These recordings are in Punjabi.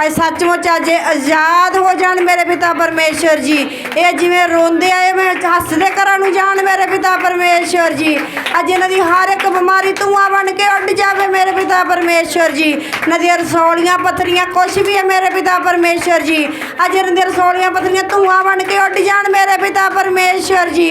ਅੱਜ ਸੱਚਮੁੱਚ ਅੱਜ ਆਜ਼ਾਦ ਹੋ ਜਾਣ ਮੇਰੇ ਪਿਤਾ ਪਰਮੇਸ਼ਰ ਜੀ। ਇਹ ਜਿਵੇਂ ਰੋਂਦੇ ਆਏ ਮੈਂ ਹੱਸਦੇ ਘਰਾਂ ਨੂੰ ਜਾਣ ਮੇਰੇ ਪਿਤਾ ਪਰਮੇਸ਼ਰ ਜੀ। ਅੱਜ ਇਹਨਾਂ ਦੀ ਹਰ ਇੱਕ ਬਿਮਾਰੀ ਧੂਆਂ ਬਣ ਕੇ ਉੱਡ ਜਾਵੇ ਮੇਰੇ ਪਿਤਾ ਪਰਮੇਸ਼ਰ ਜੀ। ਇਹਨਾਂ ਦੀਆਂ ਰਸੌਲੀਆਂ, ਪੱਥਰੀਆਂ ਕੁਛ ਵੀ ਹੈ ਮੇਰੇ ਪਿਤਾ ਪਰਮੇਸ਼ਰ ਜੀ। ਅੱਜ ਇਹਨਾਂ ਦੀਆਂ ਰਸੌਲੀਆਂ, ਪੱਥਰੀਆਂ ਧੂਆਂ ਬਣ ਕੇ ਉੱਡ ਜਾਣ ਮੇਰੇ ਪਿਤਾ ਪਰਮੇਸ਼ਰ ਜੀ।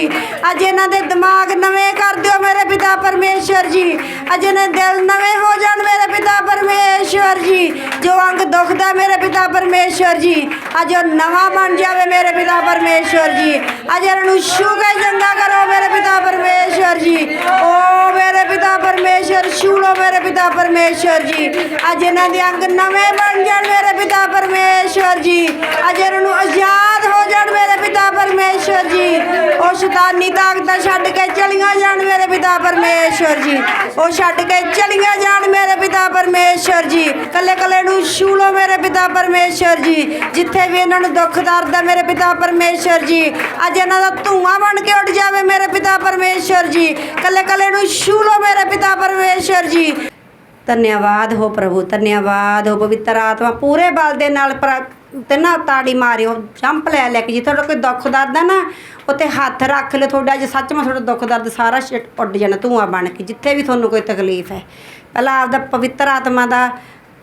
ਅੱਜ ਇਹਨਾਂ ਦੇ ਦਿਮਾਗ ਨਵੇਂ ਕਰ ਦਿਓ ਮੇਰੇ ਪਿਤਾ ਪਰਮੇਸ਼ਰ ਜੀ। ਅੱਜ ਇਹਨਾਂ ਦੇ ਦਿਲ ਨਵੇਂ ਹੋ ਜਾਣ ਮੇਰੇ ਪਿਤਾ ਪਰਮੇਸ਼ਰ ਜੀ। ਜੋ ਅੰਗ ਦੁਖਦਾ ਮੇਰੇ ਪਿਤਾ ਪਰਮੇਸ਼ਰ ਜੀ। ਅੱਜ ਉਹ ਨਵਾਂ ਬਣ ਜਾਵੇ ਮੇਰੇ ਪਿਤਾ ਪਰਮੇਸ਼ਰ ਜੀ। ਅੱਜ ਇਹਨਾਂ ਨੂੰ ਛੂ ਕੇ ਚੰਗਾ ਕਰੋ ਮੇਰੇ ਪਿਤਾ ਪਰਮੇਸ਼ਰ ਜੀ। ਓ ਮੇਰੇ ਪਿਤਾ ਪਰਮੇਸ਼ਰ ਛੂ ਲੋ ਮੇਰੇ ਪਿਤਾ ਪਰਮੇਸ਼ਰ ਜੀ। ਅੱਜ ਇਹਨਾਂ ਦੇ ਅੰਗ ਨਵੇਂ ਬਣ ਜਾਣ ਮੇਰੇ ਪਿਤਾ ਪਰਮੇਸ਼ਰ ਜੀ। ਅੱਜ ਇਹਨਾਂ ਨੂੰ ਆਜ਼ਾਦ ਹੋ ਜਾਣ ਮੇਰੇ ਪਿਤਾ ਪਰਮੇਸ਼ਰ ਜੀ। ਉਹ ਸ਼ੈਤਾਨੀ ਤਾਕਤਾਂ ਛੱਡ ਕੇ ਚਲੀਆਂ ਜਾਣ ਮੇਰੇ ਪਿਤਾ ਪਰਮੇਸ਼ਰ ਜੀ। ਉਹ ਛੱਡ ਕੇ ਚਲੀਆਂ ਜਾਣ ਮੇਰੇ ਪਿਤਾ ਪਰਮੇਸ਼ਰ ਜੀ। ਕੱਲੇ ਕੱਲੇ ਨੂੰ ਛੂ ਮੇਰੇ ਪਿਤਾ ਪਰਮੇਸ਼ਰ ਜੀ। ਜਿੱਥੇ ਵੀ ਇਹਨਾਂ ਨੂੰ ਦੁੱਖ ਦਰਦ ਹੈ ਮੇਰੇ ਪਿਤਾ ਪਰਮੇਸ਼ਰ ਜੀ। ਅੱਜ ਇਹਨਾਂ ਦਾ ਧੂਆਂ ਬਣ ਕੇ ਉੱਡ ਜਾਵੇ ਮੇਰੇ ਪਿਤਾ ਪਰਮੇਸ਼ਰ ਜੀ। ਕੱਲੇ ਕੱਲੇ ਨੂੰ ਛੂਲੋ ਮੇਰੇ ਪਿਤਾ ਪਰਮੇਸ਼ਰ ਜੀ। ਧੰਨਵਾਦ ਹੋ ਪ੍ਰਭੂ ਧੰਨਵਾਦ ਹੋ ਪਵਿੱਤਰ ਆਤਮਾ। ਪੂਰੇ ਬਲ ਦੇ ਨਾਲ ਤੇ ਨਾ ਤਾੜੀ ਮਾਰਿਓ, ਜੰਪ ਲੈ ਲੈ ਕੇ ਜੇ ਤੁਹਾਡਾ ਕੋਈ ਦੁੱਖ ਦਰਦ ਹੈ ਨਾ ਉੱਤੇ ਹੱਥ ਰੱਖ ਲਿਓ ਤੁਹਾਡਾ, ਜੇ ਸੱਚਮੁੱਚ ਤੁਹਾਡਾ ਦੁੱਖ ਦਰਦ ਸਾਰਾ ਉੱਡ ਜਾਣਾ, ਧੂਆਂ ਬਣ ਕੇ, ਜਿੱਥੇ ਵੀ ਤੁਹਾਨੂੰ ਕੋਈ ਤਕਲੀਫ ਹੈ। ਪਹਿਲਾਂ ਆਪਦਾ ਪਵਿੱਤਰ ਆਤਮਾ ਦਾ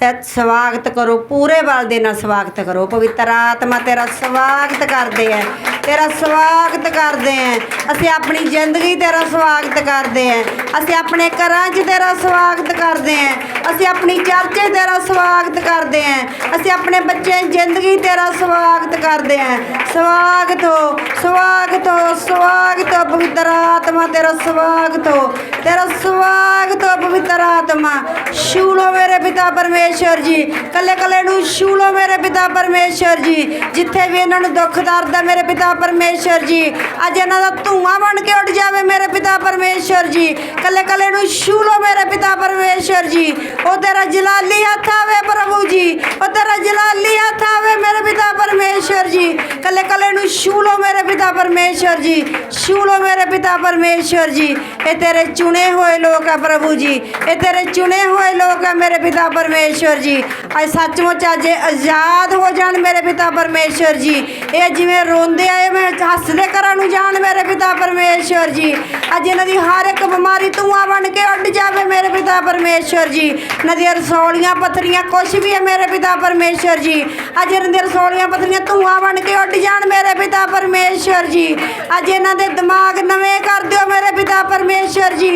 ਤੇ ਸਵਾਗਤ ਕਰੋ, ਪੂਰੇ ਬਲ ਦੇ ਨਾਲ ਸਵਾਗਤ ਕਰੋ। ਪਵਿੱਤਰ ਆਤਮਾ ਤੇਰਾ ਸਵਾਗਤ ਕਰਦੇ ਆ ਤੇਰਾ ਸਵਾਗਤ ਕਰਦੇ ਆ ਅਸੀਂ ਆਪਣੀ ਜ਼ਿੰਦਗੀ ਤੇਰਾ ਸਵਾਗਤ ਕਰਦੇ ਆ ਅਸੀਂ ਆਪਣੇ ਘਰਾਂ 'ਚ ਤੇਰਾ ਸਵਾਗਤ ਕਰਦੇ ਆ ਅਸੀਂ ਆਪਣੀ ਚਰਚੇ ਤੇਰਾ ਸਵਾਗਤ ਕਰਦੇ ਆ ਅਸੀਂ ਆਪਣੇ ਬੱਚੇ ਜ਼ਿੰਦਗੀ ਤੇਰਾ ਸਵਾਗਤ ਕਰਦੇ ਆ ਸਵਾਗਤ ਹੋ ਸਵਾਗਤ ਹੋ ਸਵਾਗਤ ਹੋ ਪਵਿੱਤਰ ਆਤਮਾ ਤੇਰਾ ਸਵਾਗਤ ਹੋ, ਤੇਰਾ ਸਵਾਗਤ ਹੋ ਪਵਿੱਤਰ ਆਤਮਾ। ਸ਼ੂਲੋ ਮੇਰੇ ਪਿਤਾ ਪਰਮੇਸ਼ਰ। ਜੀ, ਕੱਲੇ ਕੱਲੇ ਨੂੰ ਛੂ ਸ਼ੂਲੋ ਮੇਰੇ ਪਿਤਾ ਪਰਮੇਸ਼ਰ ਜੀ, ਜਿੱਥੇ ਵੀ ਇਹਨਾਂ ਨੂੰ ਦੁੱਖ ਦਰਦ ਹੈ ਮੇਰੇ ਪਿਤਾ ਪਰਮੇਸ਼ਰ ਜੀ, ਅੱਜ ਇਹਨਾਂ ਦਾ ਧੂਆਂ ਬਣ ਕੇ ਉੱਡ ਜਾਵੇ ਮੇਰੇ ਪਿਤਾ ਪਰਮੇਸ਼ਰ ਜੀ, ਕੱਲੇ ਕੱਲੇ ਨੂੰ ਛੂ ਸ਼ੂਲੋ ਮੇਰੇ ਪਿਤਾ ਪਰਮੇਸ਼ਰ ਜੀ, ਉਹ ਤੇਰਾ ਜਲਾਲੀ ਹੱਥ ਆਵੇ ਪ੍ਰਭੂ ਜੀ, ਉਹ ਤੇਰਾ ਜਲਾਲੀ ਹੱਥ ਆਵੇ ਮੇਰੇ ਪਿਤਾ ਪਰਮੇਸ਼ਰ ਜੀ, ਕੱਲੇ ਕੱਲੇ ਨੂੰ ਸ਼ੂਲੋ ਮੇਰੇ ਪਿਤਾ ਪਰਮੇਸ਼ਰ ਜੀ ਛੂ ਸ਼ੂਲੋ ਮੇਰੇ ਪਿਤਾ ਪਰਮੇਸ਼ਰ ਜੀ, ਇਹ ਤੇਰੇ ਚੁਣੇ ਹੋਏ ਲੋਕ ਆ ਪ੍ਰਭੂ ਜੀ, ਇਹ ਤੇਰੇ ਚੁਣੇ ਹੋਏ ਲੋਕ ਆ ਮੇਰੇ ਪਿਤਾ ਪਰਮੇਸ਼ਰ ਜੀ। ਅੱਜ ਸੱਚਮੁੱਚ ਅੱਜ ਆਜ਼ਾਦ ਹੋ ਜਾਣ ਮੇਰੇ ਪਿਤਾ ਪਰਮੇਸ਼ਰ ਜੀ। ਇਹ ਜਿਵੇਂ ਰੋਂਦੇ ਆਏ ਮੈਂ, ਹੱਸਦੇ ਘਰਾਂ ਨੂੰ ਜਾਣ ਮੇਰੇ ਪਿਤਾ ਪਰਮੇਸ਼ਰ ਜੀ। ਅੱਜ ਇਹਨਾਂ ਦੀ ਹਰ ਇੱਕ ਬਿਮਾਰੀ ਧੂਆਂ ਬਣ ਕੇ ਉੱਡ ਜਾਵੇ ਮੇਰੇ ਪਿਤਾ ਪਰਮੇਸ਼ਰ ਜੀ। ਇਹਨਾਂ ਦੀਆਂ ਰਸੌਲੀਆਂ, ਪੱਥਰੀਆਂ, ਕੁਛ ਵੀ ਹੈ ਮੇਰੇ ਪਿਤਾ ਪਰਮੇਸ਼ਰ ਜੀ। ਅੱਜ ਇਹਨਾਂ ਦੀਆਂ ਰਸੌਲੀਆਂ, ਪੱਥਰੀਆਂ ਧੂਆਂ ਬਣ ਕੇ ਉੱਡ ਜਾਣ ਮੇਰੇ ਪਿਤਾ ਪਰਮੇਸ਼ਰ ਜੀ। ਅੱਜ ਇਹਨਾਂ ਦੇ ਦਿਮਾਗ ਨਵੇਂ ਮੇਰੇ ਪਿਤਾ ਪਰਮੇਸ਼ਰ ਜੀ।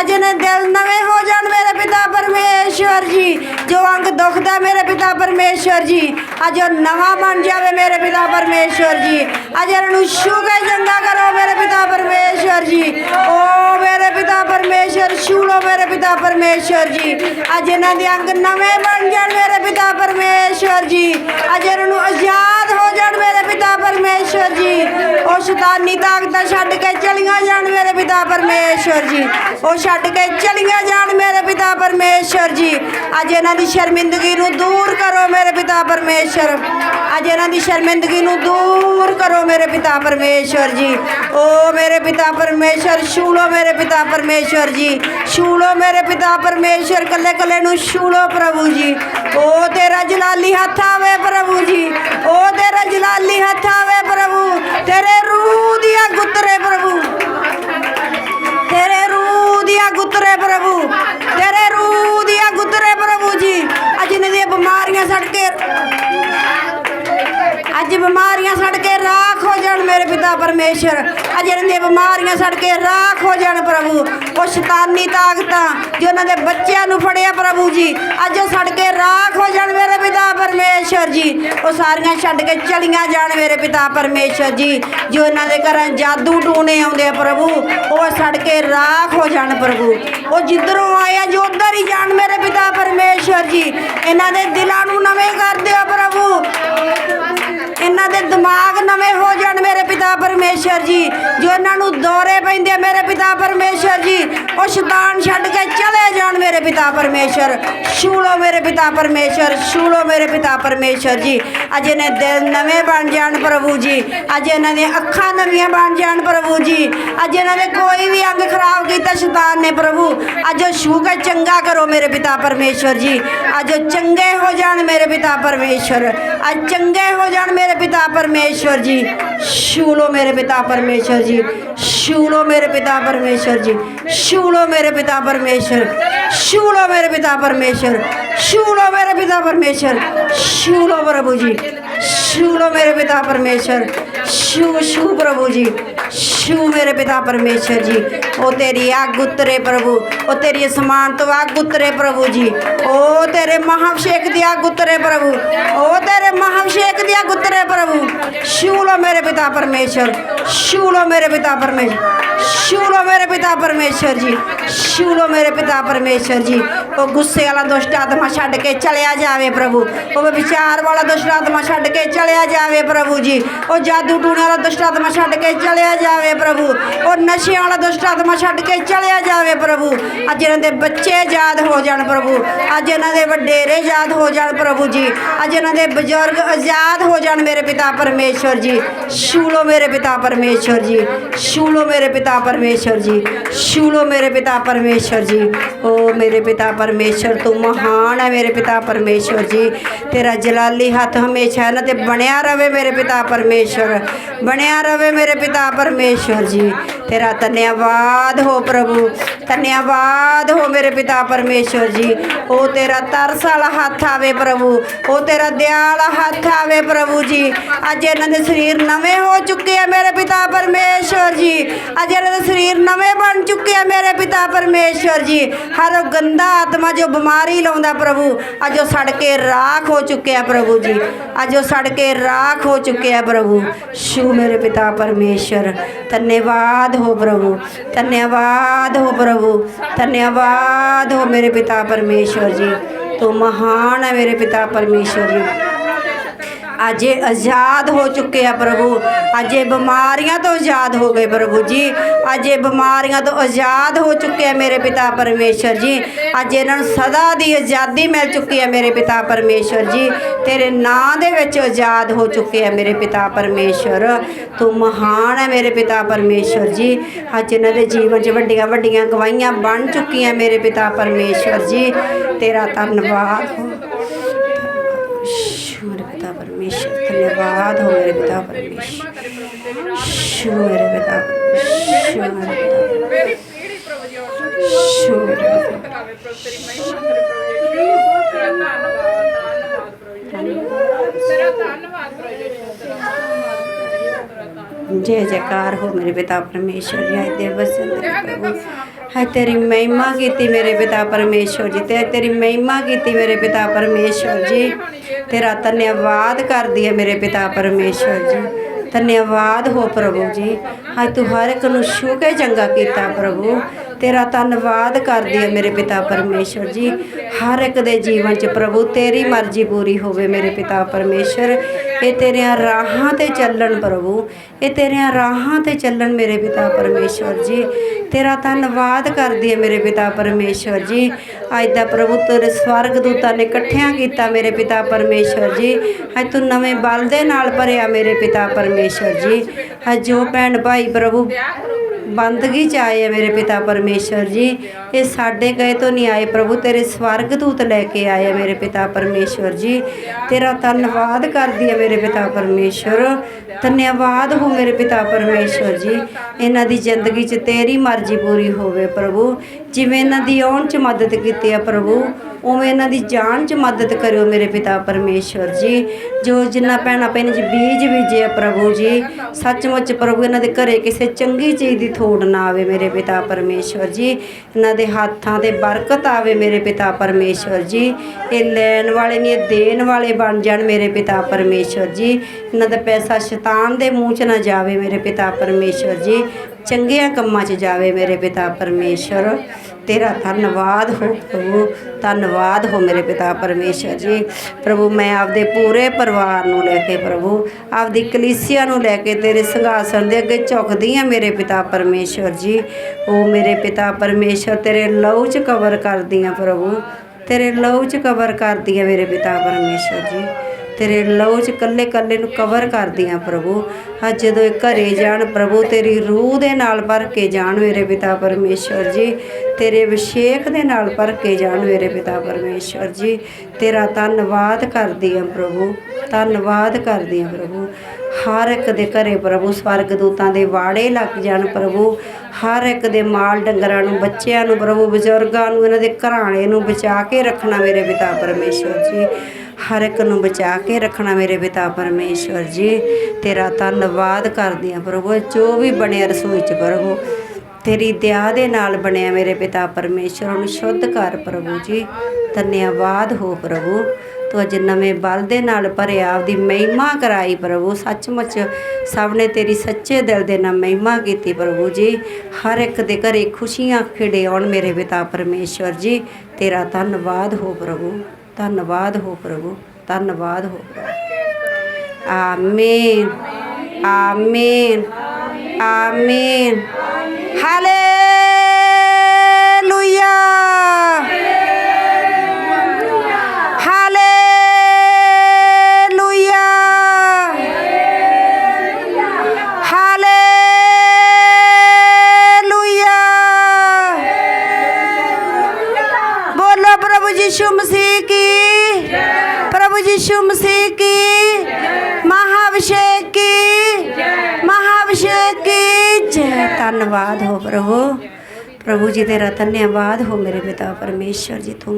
ਅੱਜ ਇਹਨਾਂ ਦਿਲ ਨਵੇਂ ਹੋ ਜਾਣ ਮੇਰੇ ਪਿਤਾ ਪਰਮੇਸ਼ਰ ਜੀ। ਜੋ ਅੰਗ ਦੁਖਦਾ ਮੇਰੇ ਪਿਤਾ ਪਰਮੇਸ਼ਰ ਜੀ। ਅੱਜ ਉਹ ਨਵਾਂ ਬਣ ਜਾਵੇ ਮੇਰੇ ਪਿਤਾ ਪਰਮੇਸ਼ਰ ਜੀ। ਅੱਜ ਇਹਨਾਂ ਨੂੰ ਛੂ ਚੰਗਾ ਕਰੋ ਮੇਰੇ ਪਿਤਾ ਪਰਮੇਸ਼ਰ ਜੀ। ਓ ਮੇਰੇ ਪਿਤਾ ਪਰਮੇਸ਼ਰ ਛੂ ਲੋ ਮੇਰੇ ਪਿਤਾ ਪਰਮੇਸ਼ਰ ਜੀ। ਅੱਜ ਇਹਨਾਂ ਦੇ ਅੰਗ ਨਵੇਂ ਬਣ ਜਾਣ ਮੇਰੇ ਪਿਤਾ ਪਰਮੇਸ਼ਰ ਜੀ। ਅੱਜ ਇਹਨਾਂ ਨੂੰ ਆਜ਼ਾਦ ਮੇਰੇ ਜੀ। ਉਹ ਸ਼ੈਤਾਨੀ ਤਾਕਤਾਂ ਛੱਡ ਕੇ ਚਲੀਆਂ ਜਾਣ ਮੇਰੇ ਪਿਤਾ ਪਰਮੇਸ਼ਰ ਜੀ। ਉਹ ਛੱਡ ਕੇ ਚਲੀਆਂ ਜਾਣ ਮੇਰੇ ਪਿਤਾ ਪਰਮੇਸ਼ਰ ਜੀ। ਅੱਜ ਇਹਨਾਂ ਦੀ ਸ਼ਰਮਿੰਦਗੀ ਨੂੰ ਦੂਰ ਕਰੋ ਮੇਰੇ ਪਿਤਾ ਪਰਮੇਸ਼ਰ ਅੱਜ ਇਹਨਾਂ ਦੀ ਸ਼ਰਮਿੰਦਗੀ ਨੂੰ ਦੂਰ ਕਰੋ ਮੇਰੇ ਪਿਤਾ ਪਰਮੇਸ਼ਰ ਜੀ। ਓ ਮੇਰੇ ਪਿਤਾ ਪਰਮੇਸ਼ਰ ਛੂਲੋ ਮੇਰੇ ਪਿਤਾ ਪਰਮੇਸ਼ਰ ਜੀ। ਛੂਲੋ ਮੇਰੇ ਪਿਤਾ ਪਰਮੇਸ਼ਰ ਕੱਲੇ ਕੱਲੇ ਨੂੰ ਛੂਲੋ ਪ੍ਰਭੂ ਜੀ। ਓ ਤੇਰਾ ਜਲਾਲੀ ਹੱਥ ਆਵੇ ਪ੍ਰਭੂ ਜੀ। ਓ ਤੇਰਾ ਜਲਾਲੀ ਹੱਥ ਆਵੇ ਪ੍ਰਭੂ। ਤੇਰੇ ਰੂਹ ਦੀਆਂ ਗੁੱਤਰੇ ਪ੍ਰਭੂ। ਤੇਰੇ ਰੂਹ ਦੀਆਂ ਗੁੱਤਰੇ ਪ੍ਰਭੂ। ਤੇਰੇ ਰੂਹ ਦੀਆਂ ਗੁੱਤਰੇ ਪ੍ਰਭੂ ਜੀ। ਅੱਜ ਇਹਨਾਂ ਦੀਆਂ ਬਿਮਾਰੀਆਂ ਸੜ ਕੇ ਅੱਜ ਬਿਮਾਰੀਆਂ ਸੜ ਕੇ ਰਾਖ ਹੋ ਜਾਣ ਪਰਮੇਸ਼ਰ। ਅੱਜ ਇਹਨਾਂ ਦੀਆਂ ਬਿਮਾਰੀਆਂ ਸੜ ਕੇ ਰਾਖ ਹੋ ਜਾਣ ਪ੍ਰਭੂ। ਉਹ ਸ਼ੈਤਾਨੀ ਤਾਕਤਾਂ ਜੋ ਉਹਨਾਂ ਦੇ ਬੱਚਿਆਂ ਨੂੰ ਫੜਿਆ ਪ੍ਰਭੂ ਜੀ, ਅੱਜ ਉਹ ਸੜ ਕੇ ਰਾਖ ਹੋ ਜਾਣ ਮੇਰੇ ਪਿਤਾ ਪਰਮੇਸ਼ਰ ਜੀ। ਉਹ ਸਾਰੀਆਂ ਛੱਡ ਕੇ ਚਲੀਆਂ ਜਾਣ ਮੇਰੇ ਪਿਤਾ ਪਰਮੇਸ਼ਰ ਜੀ, ਜੋ ਇਹਨਾਂ ਦੇ ਘਰਾਂ ਜਾਦੂ ਟੂਣੇ ਆਉਂਦੇ ਆ ਪ੍ਰਭੂ, ਉਹ ਸੜ ਕੇ ਰਾਖ ਹੋ ਜਾਣ ਪ੍ਰਭੂ। ਉਹ ਜਿੱਧਰੋਂ ਆਇਆ ਜੋ ਉਧਰ ਹੀ ਜਾਣ ਮੇਰੇ ਪਿਤਾ ਪਰਮੇਸ਼ਰ ਜੀ। ਇਹਨਾਂ ਦੇ ਦਿਲਾਂ ਨੂੰ ਨਵੇਂ ਕਰ ਦਿਓ ਪ੍ਰਭੂ। ਇਹਨਾਂ ਦੇ ਦਿਮਾਗ ਨਵੇਂ ਹੋ ਜਾਣ ਮੇਰੇ ਪਿਤਾ ਪਰਮੇਸ਼ਰ ਜੀ। ਜੋ ਇਹਨਾਂ ਨੂੰ ਦੌਰੇ ਪੈਂਦੇ ਮੇਰੇ ਪਿਤਾ ਪਰਮੇਸ਼ਰ ਜੀ, ਉਹ ਸ਼ੈਤਾਨ ਛੱਡ ਕੇ ਚਲੇ ਜਾਣ ਮੇਰੇ ਪਿਤਾ ਪਰਮੇਸ਼ਰ। ਛੂਲੋ ਮੇਰੇ ਪਿਤਾ ਪਰਮੇਸ਼ਰ, ਛੂਲੋ ਮੇਰੇ ਪਿਤਾ ਪਰਮੇਸ਼ਰ ਜੀ। ਅੱਜ ਇਹਨੇ ਦਿਲ ਨਵੇਂ ਬਣ ਜਾਣ ਪ੍ਰਭੂ ਜੀ। ਅੱਜ ਇਹਨਾਂ ਦੀਆਂ ਅੱਖਾਂ ਨਵੀਆਂ ਬਣ ਜਾਣ ਪ੍ਰਭੂ ਜੀ। ਅੱਜ ਇਹਨਾਂ ਦੇ ਕੋਈ ਵੀ ਅੰਗ ਖਰਾਬ ਕੀਤਾ ਸ਼ੈਤਾਨ ਨੇ ਪ੍ਰਭੂ। ਅੱਜ ਉਹ ਛੂ ਕੇ ਚੰਗਾ ਕਰੋ ਮੇਰੇ ਪਿਤਾ ਪਰਮੇਸ਼ਰ ਜੀ। ਅੱਜ ਚੰਗੇ ਹੋ ਜਾਣ ਮੇਰੇ ਪਿਤਾ ਪਰਮੇਸ਼ਰ। ਅੱਜ ਚੰਗੇ ਹੋ ਜਾਣ ਮੇਰੇ ਪਿਤਾ ਪਰਮੇਸ਼ਰ ਜੀ ਛੂਲੋ ਮੇਰੇ ਪਿਤਾ ਪਰਮੇਸ਼ਰ ਜੀ ਛੂਲੋ ਮੇਰੇ ਪਿਤਾ ਪਰਮੇਸ਼ਰ ਜੀ ਛੂਲੋ ਮੇਰੇ ਪਿਤਾ ਪਰਮੇਸ਼ਰ ਛੂਲੋ ਮੇਰੇ ਪਿਤਾ ਪਰਮੇਸ਼ਰ ਛੂਲੋ ਮੇਰੇ ਪਿਤਾ ਪਰਮੇਸ਼ਰ ਛੂਲੋ ਪ੍ਰਭੂ ਜੀ ਛੂਲੋ ਮੇਰੇ ਪਿਤਾ ਪਰਮੇਸ਼ਰ ਛੂ ਛੂ ਪ੍ਰਭੂ ਜੀ ਛੂ ਮੇਰੇ ਪਿਤਾ ਪਰਮੇਸ਼ਰ ਜੀ। ਉਹ ਤੇਰੀ ਅੱਗ ਉਤਰੇ ਪ੍ਰਭੂ, ਉਹ ਤੇਰੀ ਸਮਾਨ ਤੋਂ ਅੱਗ ਉਤਰੇ ਪ੍ਰਭੂ ਜੀ। ਉਹ ਤੇਰੇ ਮਹਾਭਿਸ਼ੇਕ ਦੀ ਅੱਗ ਉਤਰੇ ਪ੍ਰਭੂ। ਉਹ ਤੇਰੇ ਮਹਾਭਿਸ਼ੇਕ ਦੀ ਅੱਗ ਉਤਰੇ ਪ੍ਰਭੂ। ਛੂ ਛੂਲੋ ਮੇਰੇ ਪਿਤਾ ਪਰਮੇਸ਼ਰ। ਛੂਲੋ ਮੇਰੇ ਪਿਤਾ ਪਰਮੇਸ਼ਰ। ਛੂਲੋ ਮੇਰੇ ਪਿਤਾ ਪਰਮੇਸ਼ਰ ਜੀ, ਛੂਲੋ ਮੇਰੇ ਪਿਤਾ ਪਰਮੇਸ਼ਰ ਜੀ। ਉਹ ਗੁੱਸੇ ਵਾਲਾ ਦੁਸ਼ਟ ਆਤਮਾ ਛੱਡ ਕੇ ਚਲਿਆ ਜਾਵੇ ਪ੍ਰਭੂ। ਉਹ ਵਿਚਾਰ ਵਾਲਾ ਦੁਸ਼ਟ ਆਤਮਾ ਛੱਡ ਕੇ ਚਲਿਆ ਜਾਵੇ ਪ੍ਰਭੂ ਜੀ। ਉਹ ਜਾਦੂ ਟੂਣੇ ਵਾਲਾ ਦੁਸ਼ਟ ਆਤਮਾ ਛੱਡ ਕੇ ਚਲਿਆ ਜਾਵੇ ਪ੍ਰਭੂ। ਉਹ ਨਸ਼ਿਆਂ ਵਾਲਾ ਦੁਸ਼ਟ ਆਤਮਾ ਛੱਡ ਕੇ ਚਲਿਆ ਜਾਵੇ ਪ੍ਰਭੂ। ਅੱਜ ਇਹਨਾਂ ਦੇ ਬੱਚੇ ਆਜ਼ਾਦ ਹੋ ਜਾਣ ਪ੍ਰਭੂ। ਅੱਜ ਇਹਨਾਂ ਦੇ ਵਡੇਰੇ ਆਜ਼ਾਦ ਹੋ ਜਾਣ ਪ੍ਰਭੂ ਜੀ। ਅੱਜ ਇਹਨਾਂ ਦੇ ਬਜ਼ੁਰਗ ਆਜ਼ਾਦ ਹੋ ਜਾਣ ਮੇਰੇ ਪਿਤਾ ਪਰਮੇਸ਼ਰ ਜੀ। ਛੂਲੋ ਮੇਰੇ ਪਿਤਾ ਪਰਮੇਸ਼ਰ ਜੀ। ਛੂਲੋ ਮੇਰੇ ਪਿਤਾ ਪਰਮੇਸ਼ਰ ਜੀ। ਛੂਲੋ ਮੇਰੇ ਪਿਤਾ ਪਰਮੇਸ਼ਰ ਜੀ। ਓ ਮੇਰੇ ਪਿਤਾ ਪਰਮੇਸ਼ਰ ਤੂੰ ਮਹਾਨ ਹੈ ਮੇਰੇ ਪਿਤਾ ਪਰਮੇਸ਼ਰ ਜੀ। ਤੇਰਾ ਜਲਾਲੀ ਹੱਥ ਹਮੇਸ਼ਾ ਇਹਨਾਂ ਤੇ ਬਣਿਆ ਰਵੇ ਮੇਰੇ ਪਿਤਾ ਪਰਮੇਸ਼ਰ ਬਣਿਆ ਰਵੇ ਮੇਰੇ ਪਿਤਾ ਪਰਮੇਸ਼ਰ ਜੀ। ਤੇਰਾ ਧੰਨਵਾਦ ਹੋ ਪ੍ਰਭੂ। ਧੰਨਵਾਦ ਹੋ ਮੇਰੇ ਪਿਤਾ ਪਰਮੇਸ਼ਰ ਜੀ। ਉਹ ਤੇਰਾ ਤਰਸ ਵਾਲਾ ਹੱਥ ਆਵੇ ਪ੍ਰਭੂ। ਉਹ ਤੇਰਾ ਦਿਆਲਾ ਹੱਥ ਆਵੇ ਪ੍ਰਭੂ ਜੀ। ਅੱਜ ਇਹਨਾਂ ਦੇ ਸਰੀਰ ਨਵੇਂ ਹੋ ਚੁੱਕੇ ਆ ਮੇਰੇ ਪਿਤਾ ਪਰਮੇਸ਼ਰ ਜੀ। ਅੱਜ ਇਹਨਾਂ ਦੇ ਸਰੀਰ ਨਵੇਂ ਬਣ ਚੁੱਕੇ ਆ ਮੇਰੇ ਪਿਤਾ ਪਰਮੇਸ਼ਰ ਜੀ ਹਰ ਉਹ ਗੰਦਾ ਆਤਮਾ ਜੋ ਬਿਮਾਰੀ ਲਾਉਂਦਾ ਪ੍ਰਭੂ ਅੱਜ ਉਹ ਸੜ ਕੇ ਰਾਖ ਹੋ ਚੁੱਕਿਆ ਪ੍ਰਭੂ ਜੀ ਅੱਜ ਉਹ ਸੜ ਕੇ ਰਾਖ ਹੋ ਚੁੱਕਿਆ ਪ੍ਰਭੂ ਸ਼ੂ ਮੇਰੇ ਪਿਤਾ ਪਰਮੇਸ਼ਰ ਧੰਨਵਾਦ ਹੋ ਪ੍ਰਭੂ ਧੰਨਵਾਦ ਹੋ ਪ੍ਰਭੂ ਧੰਨਵਾਦ ਹੋ ਮੇਰੇ ਪਿਤਾ ਪਰਮੇਸ਼ਰ ਜੀ ਤੂੰ ਮਹਾਨ ਹੈ ਮੇਰੇ ਪਿਤਾ ਪਰਮੇਸ਼ਰ ਜੀ ਅੱਜ ਇਹ ਆਜ਼ਾਦ ਹੋ ਚੁੱਕੇ ਆ ਪ੍ਰਭੂ। ਅੱਜ ਇਹ ਬਿਮਾਰੀਆਂ ਤੋਂ ਆਜ਼ਾਦ ਹੋ ਗਏ ਪ੍ਰਭੂ ਜੀ। ਅੱਜ ਇਹ ਬਿਮਾਰੀਆਂ ਤੋਂ ਆਜ਼ਾਦ ਹੋ ਚੁੱਕੇ ਆ ਮੇਰੇ ਪਿਤਾ ਪਰਮੇਸ਼ਰ ਜੀ। ਅੱਜ ਇਹਨਾਂ ਨੂੰ ਸਦਾ ਦੀ ਆਜ਼ਾਦੀ ਮਿਲ ਚੁੱਕੀ ਹੈ ਮੇਰੇ ਪਿਤਾ ਪਰਮੇਸ਼ਰ ਜੀ। ਤੇਰੇ ਨਾਂ ਦੇ ਵਿੱਚ ਆਜ਼ਾਦ ਹੋ ਚੁੱਕੇ ਆ ਮੇਰੇ ਪਿਤਾ ਪਰਮੇਸ਼ਰ। ਤੂੰ ਮਹਾਨ ਹੈ ਮੇਰੇ ਪਿਤਾ ਪਰਮੇਸ਼ਰ ਜੀ। ਅੱਜ ਇਹਨਾਂ ਦੇ ਜੀਵਨ 'ਚ ਵੱਡੀਆਂ ਵੱਡੀਆਂ ਗਵਾਹੀਆਂ ਬਣ ਚੁੱਕੀਆਂ ਮੇਰੇ ਪਿਤਾ ਪਰਮੇਸ਼ਰ ਜੀ। ਤੇਰਾ ਧੰਨਵਾਦ। ਮੇਰੇ ਪਿਤਾ ਪਰਮੇਸ਼ਰ। ਧੰਨਵਾਦ ਹੋ ਮੇਰੇ ਪਿਤਾ ਪਰਮੇਸ਼ਰ। ਸ਼ੂ ਮੇਰੇ ਪਿਤਾ ਸ਼ੂ ਮੇਰੇ ਪਿਤਾ ਮੇਰੀ ਪੀੜੀ ਪ੍ਰਭੂ ਜੀ ਉਹ ਸ਼ੂ ਮੇਰੇ ਪਿਤਾ ਕਰਾਵੇ ਪ੍ਰਭੂ ਤੇਰੀ ਮਹਿਮਾ ਕਰੇ ਪ੍ਰਭੂ ਜੀ ਤੇਰਾ ਧੰਨਵਾਦ ਧੰਨਵਾਦ ਪ੍ਰਭੂ ਜੀ ਤੇਰਾ ਧੰਨਵਾਦ ਪ੍ਰਭੂ ਜੀ ਤੇਰਾ ਧੰਨਵਾਦ ਪ੍ਰਭੂ ਜੀ ਤੇਰਾ ਧੰਨਵਾਦ ਜੈ ਜੈਕਾਰ ਹੋ ਮੇਰੇ ਪਿਤਾ ਪਰਮੇਸ਼ਰ ਜੀ, ਹਾਏ ਦੇਵ ਵਸੰਤ ਪ੍ਰਭੂ, ਹਾਏ ਤੇਰੀ ਮਹਿਮਾ ਕੀਤੀ ਮੇਰੇ ਪਿਤਾ ਪਰਮੇਸ਼ਰ ਜੀ, ਤੇ ਤੇਰੀ ਮਹਿਮਾ ਕੀਤੀ ਮੇਰੇ ਪਿਤਾ ਪਰਮੇਸ਼ਰ ਜੀ। ਤੇਰਾ ਧੰਨਵਾਦ ਕਰਦੀ ਹੈ ਮੇਰੇ ਪਿਤਾ ਪਰਮੇਸ਼ਰ ਜੀ। ਧੰਨਵਾਦ ਹੋ ਪ੍ਰਭੂ ਜੀ। ਹਾਏ ਤੂੰ ਹਰ ਇੱਕ ਨੂੰ ਛੂ ਕੇ ਚੰਗਾ ਕੀਤਾ ਪ੍ਰਭੂ। ਤੇਰਾ ਧੰਨਵਾਦ ਕਰਦੀ ਹੈ ਮੇਰੇ ਪਿਤਾ ਪਰਮੇਸ਼ਰ ਜੀ। ਹਰ ਇੱਕ ਦੇ ਜੀਵਨ 'ਚ ਪ੍ਰਭੂ ਤੇਰੀ ਮਰਜ਼ੀ ਪੂਰੀ ਹੋਵੇ ਮੇਰੇ ਪਿਤਾ ਪਰਮੇਸ਼ਰ ਇਹ ਤੇਰੀਆਂ ਰਾਹਾਂ ਤੇ ਚੱਲਣ ਪ੍ਰਭੂ, ਇਹ ਤੇਰੀਆਂ ਰਾਹਾਂ ਤੇ ਚੱਲਣ ਮੇਰੇ ਪਿਤਾ ਪਰਮੇਸ਼ਰ ਜੀ। ਤੇਰਾ ਧੰਨਵਾਦ ਕਰਦੀ ਹੈ ਮੇਰੇ ਪਿਤਾ ਪਰਮੇਸ਼ਰ ਜੀ। ਅੱਜ ਦਾ ਪ੍ਰਭੂ ਤੇਰੇ ਸਵਰਗ ਦੂਤਾਂ ਨੇ ਇਕੱਠਿਆਂ ਕੀਤਾ ਮੇਰੇ ਪਿਤਾ ਪਰਮੇਸ਼ਰ ਜੀ। ਅੱਜ ਤੂੰ ਨਵੇਂ ਬਲ ਦੇ ਨਾਲ ਭਰਿਆ ਮੇਰੇ ਪਿਤਾ ਪਰਮੇਸ਼ਰ ਜੀ। ਅੱਜ ਜੋ ਭੈਣ ਭਾਈ ਪ੍ਰਭੂ ਬੰਦਗੀ ਚ ਆਏ ਆ ਮੇਰੇ ਪਿਤਾ ਪਰਮੇਸ਼ਰ ਜੀ। ਇਹ ਸਾਡੇ ਗਏ ਤੋਂ ਨਹੀਂ ਆਏ ਪ੍ਰਭੂ, ਤੇਰੇ ਸਵਰਗ ਦੂਤ ਲੈ ਕੇ ਆਏ ਆ ਮੇਰੇ ਪਿਤਾ ਪਰਮੇਸ਼ਰ ਜੀ। ਤੇਰਾ ਧੰਨਵਾਦ ਕਰਦੀ ਹੈ ਮੇਰੇ ਪਿਤਾ ਪਰਮੇਸ਼ਰ। ਧੰਨਵਾਦ ਹੋ ਮੇਰੇ ਪਿਤਾ ਪਰਮੇਸ਼ਰ ਜੀ। ਇਹਨਾਂ ਦੀ ਜ਼ਿੰਦਗੀ 'ਚ ਤੇਰੀ ਮਰਜ਼ੀ ਪੂਰੀ ਹੋਵੇ ਪ੍ਰਭੂ। ਜਿਵੇਂ ਇਹਨਾਂ ਦੀ ਆਉਣ 'ਚ ਮਦਦ ਕੀਤੀ ਆ ਪ੍ਰਭੂ ਉਵੇਂ ਇਹਨਾਂ ਦੀ ਜਾਣ 'ਚ ਮਦਦ ਕਰਿਓ ਮੇਰੇ ਪਿਤਾ ਪਰਮੇਸ਼ਰ ਜੀ, ਜੋ ਜਿੰਨਾ ਭੈਣਾਂ ਭੈਣ ਜੀ, ਬੀਜ ਬੀਜੇ ਪ੍ਰਭੂ ਜੀ। ਸੱਚਮੁੱਚ ਪ੍ਰਭੂ ਇਹਨਾਂ ਦੇ ਘਰੇ ਕਿਸੇ ਚੰਗੀ ਚੀਜ਼ ਦੀ ਥੋੜ ਨਾ ਆਵੇ ਮੇਰੇ ਪਿਤਾ ਪਰਮੇਸ਼ਰ ਜੀ। ਇਹਨਾਂ ਦੇ ਹੱਥਾਂ ਤੇ ਬਰਕਤ ਆਵੇ ਮੇਰੇ ਪਿਤਾ ਪਰਮੇਸ਼ਰ ਜੀ। ਇਹ ਲੈਣ ਵਾਲੇ ਨਹੀਂ, ਇਹ ਦੇਣ ਵਾਲੇ ਬਣ ਜਾਣ ਮੇਰੇ ਪਿਤਾ ਪਰਮੇਸ਼ਰ ਜੀ। ਇਹਨਾਂ ਦਾ ਪੈਸਾ ਸ਼ੈਤਾਨ ਦੇ ਮੂੰਹ 'ਚ ਨਾ ਜਾਵੇ ਮੇਰੇ ਪਿਤਾ ਪਰਮੇਸ਼ਰ ਜੀ। ਚੰਗਿਆਂ ਕੰਮਾਂ 'ਚ ਜਾਵੇ ਮੇਰੇ ਪਿਤਾ ਪਰਮੇਸ਼ਰ ਤੇਰਾ ਧੰਨਵਾਦ ਹੋ ਪ੍ਰਭੂ, ਧੰਨਵਾਦ ਹੋ ਮੇਰੇ ਪਿਤਾ ਪਰਮੇਸ਼ਰ ਜੀ। ਪ੍ਰਭੂ, ਮੈਂ ਆਪਦੇ ਪੂਰੇ ਪਰਿਵਾਰ ਨੂੰ ਲੈ ਕੇ ਪ੍ਰਭੂ, ਆਪਦੀ ਕਲੀਸਿਆ ਨੂੰ ਲੈ ਕੇ ਤੇਰੇ ਸਿੰਘਾਸਨ ਦੇ ਅੱਗੇ ਝੁਕਦੀ ਹਾਂ ਮੇਰੇ ਪਿਤਾ ਪਰਮੇਸ਼ਰ ਜੀ। ਉਹ ਮੇਰੇ ਪਿਤਾ ਪਰਮੇਸ਼ਰ, ਤੇਰੇ ਲਹੂ ਚ ਕਵਰ ਕਰਦੀ ਹਾਂ ਪ੍ਰਭੂ, ਤੇਰੇ ਲਹੂ ਚ ਕਵਰ ਕਰਦੀ ਹਾਂ ਮੇਰੇ ਪਿਤਾ ਪਰਮੇਸ਼ਰ ਜੀ। ਤੇਰੇ ਲਹੂ ਚ ਕੱਲੇ ਕੱਲੇ ਨੂੰ ਕਵਰ ਕਰਦੀ ਹਾਂ ਪ੍ਰਭੂ। ਅੱਜ ਜਦੋਂ ਇਹ ਘਰੇ ਜਾਣ ਪ੍ਰਭੂ, ਤੇਰੀ ਰੂਹ ਦੇ ਨਾਲ ਭਰ ਕੇ ਜਾਣ ਮੇਰੇ ਪਿਤਾ ਪਰਮੇਸ਼ਰ ਜੀ। ਤੇਰੇ ਅਭਿਸ਼ੇਕ ਦੇ ਨਾਲ ਭਰ ਕੇ ਜਾਣ ਮੇਰੇ ਪਿਤਾ ਪਰਮੇਸ਼ਰ ਜੀ। ਤੇਰਾ ਧੰਨਵਾਦ ਕਰਦੀ ਹਾਂ ਪ੍ਰਭੂ, ਧੰਨਵਾਦ ਕਰਦੀ ਹਾਂ ਪ੍ਰਭੂ। ਹਰ ਇੱਕ ਦੇ ਘਰੇ ਪ੍ਰਭੂ ਸਵਰਗ ਦੂਤਾਂ ਦੇ ਵਾੜੇ ਲੱਗ ਜਾਣ ਪ੍ਰਭੂ। ਹਰ ਇੱਕ ਦੇ ਮਾਲ ਡੰਗਰਾਂ ਨੂੰ, ਬੱਚਿਆਂ ਨੂੰ ਪ੍ਰਭੂ, ਬਜ਼ੁਰਗਾਂ ਨੂੰ, ਇਹਨਾਂ ਦੇ ਘਰਾਣੇ ਨੂੰ ਬਚਾ ਕੇ ਰੱਖਣਾ ਮੇਰੇ ਪਿਤਾ ਪਰਮੇਸ਼ਰ ਜੀ। ਹਰ ਇੱਕ ਨੂੰ ਬਚਾ ਕੇ ਰੱਖਣਾ ਮੇਰੇ ਪਿਤਾ ਪਰਮੇਸ਼ਵਰ ਜੀ। ਤੇਰਾ ਧੰਨਵਾਦ ਕਰਦੀ ਹਾਂ ਪ੍ਰਭੂ, ਜੋ ਵੀ ਬਣਿਆ ਰਸੋਈ ਚ ਪ੍ਰਭੂ। ਤੇਰੀ ਦਇਆ ਦੇ ਨਾਲ ਬਣਿਆ ਮੇਰੇ ਪਿਤਾ ਪਰਮੇਸ਼ਵਰ ਨੂੰ ਸ਼ੁੱਧ ਕਰ ਪ੍ਰਭੂ ਜੀ। ਧੰਨਵਾਦ ਹੋ ਪ੍ਰਭੂ, ਤੂੰ ਅੱਜ ਨਵੇਂ ਬਲ ਦੇ ਨਾਲ ਭਰਿਆ, ਆਪਦੀ ਮਹਿਮਾ ਕਰਾਈ ਪ੍ਰਭੂ। ਸੱਚਮੁੱਚ ਸਭ ਨੇ ਤੇਰੀ ਸੱਚੇ ਦਿਲ ਦੇ ਨਾਲ ਮਹਿਮਾ ਕੀਤੀ ਪ੍ਰਭੂ ਜੀ। ਹਰ ਇੱਕ ਦੇ ਘਰੇ ਖੁਸ਼ੀਆਂ ਖਿੜੇ ਆਉਣ ਮੇਰੇ ਪਿਤਾ ਪਰਮੇਸ਼ਵਰ ਜੀ। ਤੇਰਾ ਧੰਨਵਾਦ ਹੋ ਪ੍ਰਭੂ। ਧੰਨਵਾਦ ਹੋ ਪ੍ਰਭੂ ਧੰਨਵਾਦ ਹੋ ਪ੍ਰਭੂ। ਆਮੀਨ ਆਮੀਨ ਆਮੀਨ। ਹਾਲੇਲੂਇਆ। ਜੈ ਹੋ ਪ੍ਰਭੂ। ਪ੍ਰਭੂ ਜੀ ਤੇਰਾ ਧੰਨਵਾਦ ਹੋ ਮੇਰੇ ਪਿਤਾ ਪਰਮੇਸ਼ਰ ਜੀ ਤੂੰ